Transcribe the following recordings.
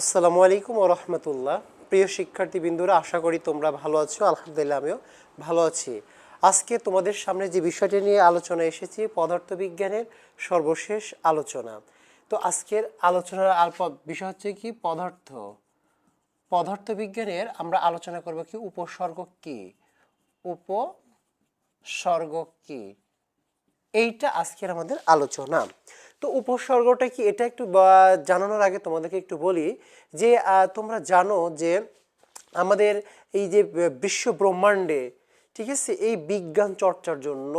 আসসালামু আলাইকুম রহমতুল্লাহ। প্রিয় শিক্ষার্থী বিন্দুরা আশা করি তোমরা ভালো আছো। আলহামদুলিল্লাহ, আমিও ভালো আছি। আজকে তোমাদের সামনে যে বিষয়টি নিয়ে আলোচনা এসেছি, পদার্থবিজ্ঞানের সর্বশেষ আলোচনা। তো আজকের আলোচনার বিষয় হচ্ছে কি? পদার্থ। পদার্থবিজ্ঞানের আমরা আলোচনা করব কি? উপসর্গ কি? উপসর্গ কি? এইটা আজকের আমাদের আলোচনা। তো উপসর্গটা কি এটা একটু জানানোর আগে তোমাদেরকে একটু বলি যে তোমরা জানো যে আমাদের এই যে বিশ্ব ব্রহ্মাণ্ডে, ঠিক আছে, এই বিজ্ঞান চর্চার জন্য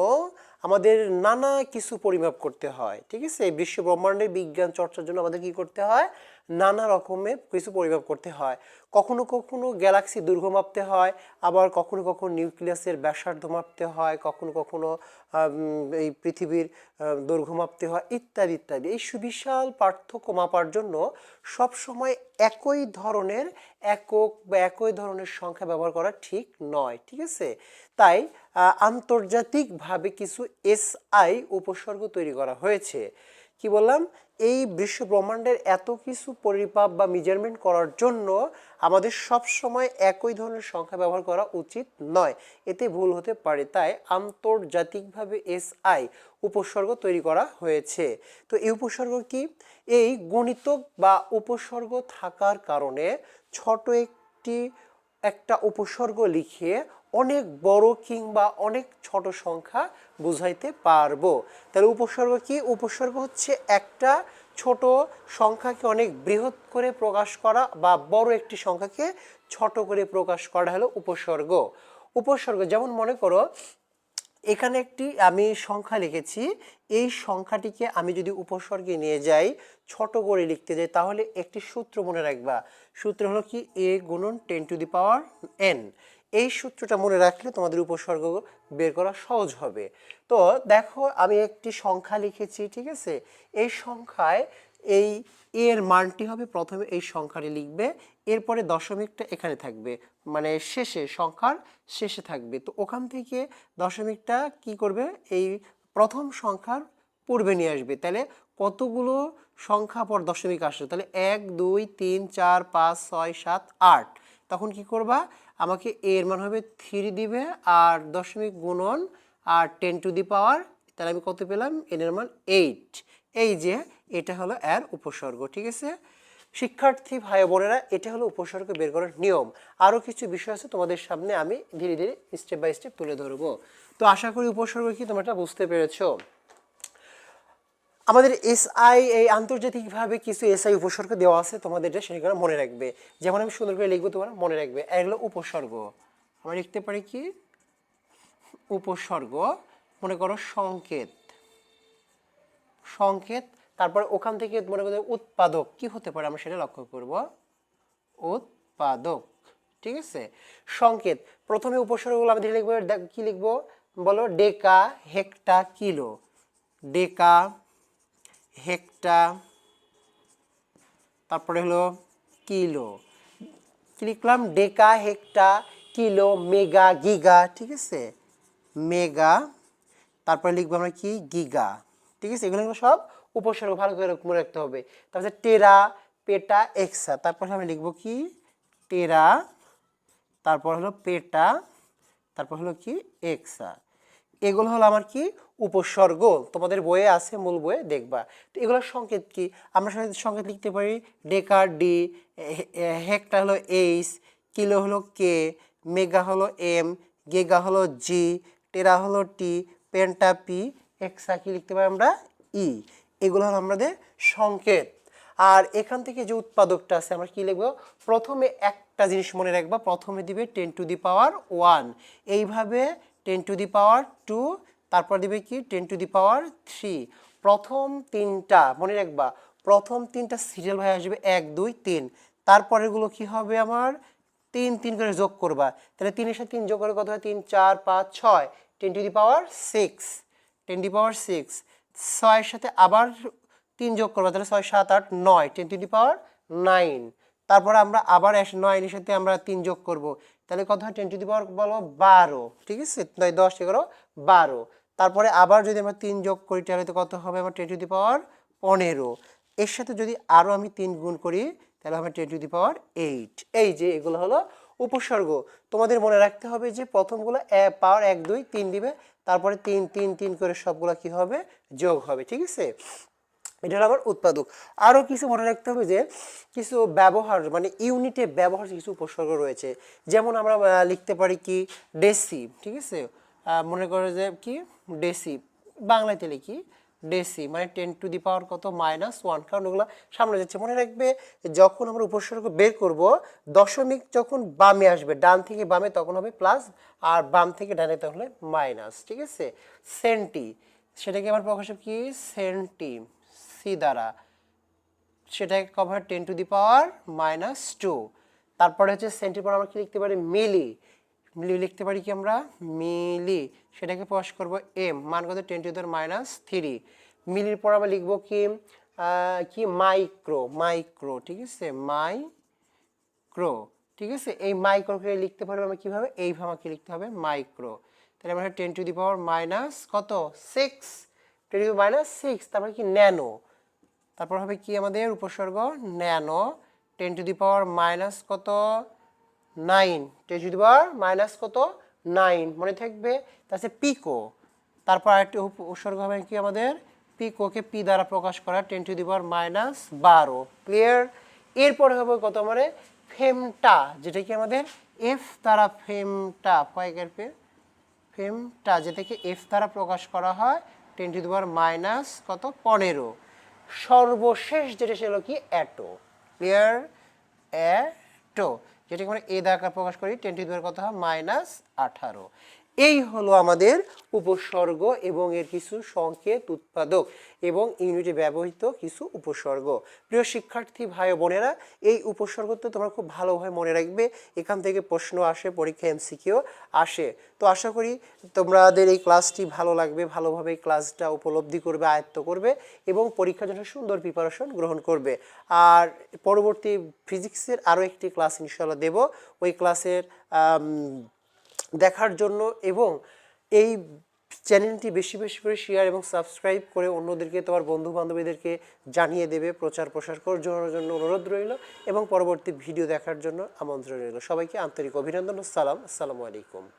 আমাদের নানা কিছু পরিমাপ করতে হয়, ঠিক আছে? বিশ্ব ব্রহ্মাণ্ডের বিজ্ঞান চর্চার জন্য আমাদের কি করতে হয়? নানা রকমের কিছু পরিমাপ করতে হয়। কখনো কখনো গ্যালাক্সি দৈর্ঘ্য মাপতে হয়, আবার কখনো কখনো নিউক্লিয়াসের ব্যাসার্ধ মাপতে হয়, কখনো কখনো এই পৃথিবীর দৈর্ঘ্য মাপতে হয়, ইত্যাদি ইত্যাদি। এই সুবিশাল পার্থক্য মাপার জন্য সব সময় একই ধরনের একক বা একই ধরনের সংখ্যা ব্যবহার করা ঠিক নয়, ঠিক আছে? তাই আন্তর্জাতিকভাবে কিছু এসআই উপসর্গ তৈরি করা হয়েছে। কি বললাম? এই বিশ্ব ব্রহ্মাণ্ডের এত কিছু পরিপাপ বা মেজারমেন্ট করার জন্য আমাদের সব সময় একই ধরনের সংখ্যা ব্যবহার করা উচিত নয়। এতে ভুল হতে পারে, তাই আন্তর্জাতিকভাবে এসআই উপসর্গ তৈরি করা হয়েছে। তো এই উপসর্গ কি? এই গণিতক বা উপসর্গ থাকার কারণে ছোট একটি, একটা উপসর্গ লিখে অনেক বড় কিংবা অনেক ছোট সংখ্যা বুঝাইতে পারব। তাহলে উপসর্গ কি? উপসর্গ হচ্ছে একটা ছোট সংখ্যাকে অনেক বৃহৎ করে প্রকাশ করা বা বড় একটি সংখ্যাকে ছোট করে প্রকাশ করা হলো উপসর্গ। উপসর্গ, যেমন মনে করো, এখানে একটি আমি সংখ্যা লিখেছি, এই সংখ্যাটিকে আমি যদি উপসর্গে নিয়ে যাই, ছোট করে লিখতে যাই, তাহলে একটি সূত্র মনে রাখবা। সূত্র হলো কি? এ গুণন ten to the power N এই সূত্রটা মনে রাখলে তোমাদের উপসর্গ বের করা সহজ হবে। তো দেখো, আমি একটি সংখ্যা লিখেছি, ঠিক আছে? এই সংখ্যায় এই এর মানটি হবে, প্রথমে এই সংখ্যাটি লিখবে, এরপরে দশমিকটা এখানে থাকবে। মানে শেষে, সংখ্যার শেষে থাকবে। তো ওখান থেকে দশমিকটা কি করবে? এই প্রথম সংখ্যার পূর্বে নিয়ে আসবে। তাহলে কতগুলো সংখ্যা পর দশমিক আসবে তাহলে এক, দুই, তিন, চার, পাঁচ, ছয়, সাত, আট। তখন কি করবা? আমাকে এ এর মান হবে থ্রি দিবে আর দশমিক গুণন আর টেন টু দি পাওয়ার তাহলে আমি কত পেলাম? এন এর মান এইট এই যে, এটা হলো এর উপসর্গ, ঠিক আছে? শিক্ষার্থী ভাই বোনেরা, এটা হলো উপসর্গ বের করার নিয়ম। আরও কিছু বিষয় আছে তোমাদের সামনে আমি ধীরে ধীরে স্টেপ বাই স্টেপ তুলে ধরবো। তো আশা করি উপসর্গ কি তোমরা বুঝতে পেরেছ? আমাদের এসআই এই আন্তর্জাতিকভাবে কিছু এসআই উপসর্গ দেওয়া আছে, তোমাদের এটা মনে রাখবে। যেমন আমি সুন্দর করে লিখব, তোমার মনে রাখবে। এগুলো উপসর্গ। আমরা লিখতে পারি কি? উপসর্গ, মনে করো সংকেত। সংকেত, তারপর ওখান থেকে মনে করো উৎপাদক। কি হতে পারে? আমরা সেটা লক্ষ্য করব। উৎপাদক। ঠিক আছে? সংকেত, প্রথমে উপসর্গগুলো আমি লিখব, কি লিখব? বলো, deca hecto kilo deca hecto, তারপরে হলো কিলো। লিখলাম deca, hecto, kilo, mega, giga, ঠিক আছে? মেগা, তারপরে লিখব আমরা কি? গিগা। ঠিক আছে? এগুলো সব উপসর্গ ভালো করে মনে রাখতে হবে। তারপরে টেরা, পেটা, এক্সা। তারপর আমরা লিখব কি? টেরা, তারপর হলো পেটা, তারপর হলো কি? এক্সা। এগুলো হলো আমার কি? উপসর্গ তোমাদের বইয়ে আছে, মূল বইয়ে দেখবা। তো এগুলোর সংকেত কি? আমরা সংকেত লিখতে পারি ডেকার ডি হেক্টা হলো এইচ, কিলো হলো কে, মেগা হলো এম, গেগা হলো জি, টেরা হলো টি, পেন্টা পি এক্সা কি লিখতে পারি আমরা ই। এগুলো হলো আমাদের সংকেত। আর এখান থেকে যে উৎপাদকটা আছে, আমরা কি লিখব? প্রথমে একটা জিনিস মনে রাখবা, প্রথমে দিবে ten to the power one এইভাবে ten to the power two তারপর দিবে কি? Ten to the power three প্রথম তিনটা, মনে রাখবা, প্রথম তিনটা সিরিয়াল ভাই আসবে এক, দুই, তিন। তারপরেরগুলো কি হবে আমার? তিন তিন করে যোগ করবা। তাহলে তিনের সাথে তিন যোগ করে কত হয়? তিন, চার, পাঁচ, ছয়। Ten to the power six ten to power six ছয়ের সাথে আবার তিন যোগ করবা, তাহলে ছয়, সাত, আট, নয়। Ten to the power nine তারপরে আমরা আবার নয়ের সাথে আমরা তিন যোগ করব। তাহলে কত হয়? টেন টু দি পাওয়ার বলো বারো, ঠিক আছে? নয়, দশ, এগারো, বারো। তারপরে আবার যদি আমরা তিন যোগ করি, তাহলে তো কত হবে? আমার টেন টু দি পাওয়ার পনেরো। এর সাথে যদি আরও আমি তিন গুণ করি, তাহলে হবে ten to the power eight এই যে এগুলো হলো উপসর্গ। তোমাদের মনে রাখতে হবে যে প্রথমগুলো পাওয়ার এক, দুই, তিন দিবে। তারপরে তিন তিন তিন করে সবগুলো কি হবে? যোগ হবে, ঠিক আছে? এটা হলো আমার উৎপাদক। আরও কিছু মনে রাখতে হবে যে, কিছু ব্যবহার মানে ইউনিটে ব্যবহার কিছু উপসর্গ রয়েছে, যেমন আমরা লিখতে পারি কি ডেসি ঠিক আছে? মনে করে যে কি? ডেসি বাংলাতে লিখি ডেসি মানে টেন টু দি পাওয়ার কত? মাইনাস ওয়ান, কারণ ওগুলো সামনে যাচ্ছে। মনে রাখবে, যখন আমরা উপসর্গ বের করব, দশমিক যখন বামে আসবে, ডান থেকে বামে তখন হবে প্লাস, আর বাম থেকে ডানে তখন হবে মাইনাস, ঠিক আছে? সেন্টি, সেটাকে আমার প্রকাশ কি? সেন্টি। সি দ্বারা। সেটাকে cover ten to the power minus two তারপরে হচ্ছে সেন্টির পর আমরা কি লিখতে পারি? মিলি। মিলি লিখতে পারি কি আমরা? মিলি। সেটাকে প্রকাশ করব এম মান কত? Ten to the power minus three মিলির পর আমরা লিখব কি? কি? মাইক্রো মাইক্রো ঠিক আছে? মাই ক্রো ঠিক আছে? এই মাইক্রোকে লিখতে পারব আমরা কীভাবে? এইভাবে আমাকে লিখতে হবে মাইক্রো তাহলে আমরা ten to the power minus কত? Six ten to minus six তারপরে কি? ন্যানো তারপর হবে কি আমাদের উপসর্গ? Nano. Ten to the power minus কত? Nine ten to the power minus কত? নাইন মনে থাকবে? তারপরে পিকো তারপর আরেকটি উপসর্গ হবে কি আমাদের? পিকোকে পি দ্বারা প্রকাশ করা ten to the power minus বারো। ক্লিয়ার এরপরে হবে কত মানে ফেমটা যেটা কি আমাদের? এফ দ্বারা ফেমটা কয়েকের পে ফেমটা যেটাকে এফ দ্বারা প্রকাশ করা হয় ten to the power minus কত? পনেরো। সর্বশেষ যেটা ছিল কি? অ্যাটো ক্লিয়ার অ্যাটো যেটাকে আমরা এ দ্বারা প্রকাশ করি টেন টু দুয়ের কথা মাইনাস আঠারো। এই হলো আমাদের উপসর্গ এবং এর কিছু সংকেত উৎপাদক এবং ইউনিটে ব্যবহৃত কিছু উপসর্গ। প্রিয় শিক্ষার্থী ভাই বোনেরা, এই উপসর্গ তো তোমরা খুব ভালোভাবে মনে রাখবে। এখান থেকে প্রশ্ন আসে, পরীক্ষা এমসিকিউ আসে। তো আশা করি তোমাদের এই ক্লাসটি ভালো লাগবে, ভালোভাবে এই ক্লাসটা উপলব্ধি করবে, আয়ত্ত করবে এবং পরীক্ষার জন্য সুন্দর প্রিপারেশন গ্রহণ করবে। আর পরবর্তী ফিজিক্সের আরও একটি ক্লাস ইনশাল্লাহ দেব। ওই ক্লাসের দেখার জন্য এবং এই চ্যানেলটি বেশি বেশি করে শেয়ার এবং সাবস্ক্রাইব করে অন্যদেরকে, তোমার বন্ধু বান্ধবীদেরকে জানিয়ে দেবে, প্রচার প্রসার করার জন্য- অনুরোধ রইল এবং পরবর্তী ভিডিও দেখার জন্য আমন্ত্রণ রইল। সবাইকে আন্তরিক অভিনন্দন ও সালাম। আসসালামু আলাইকুম।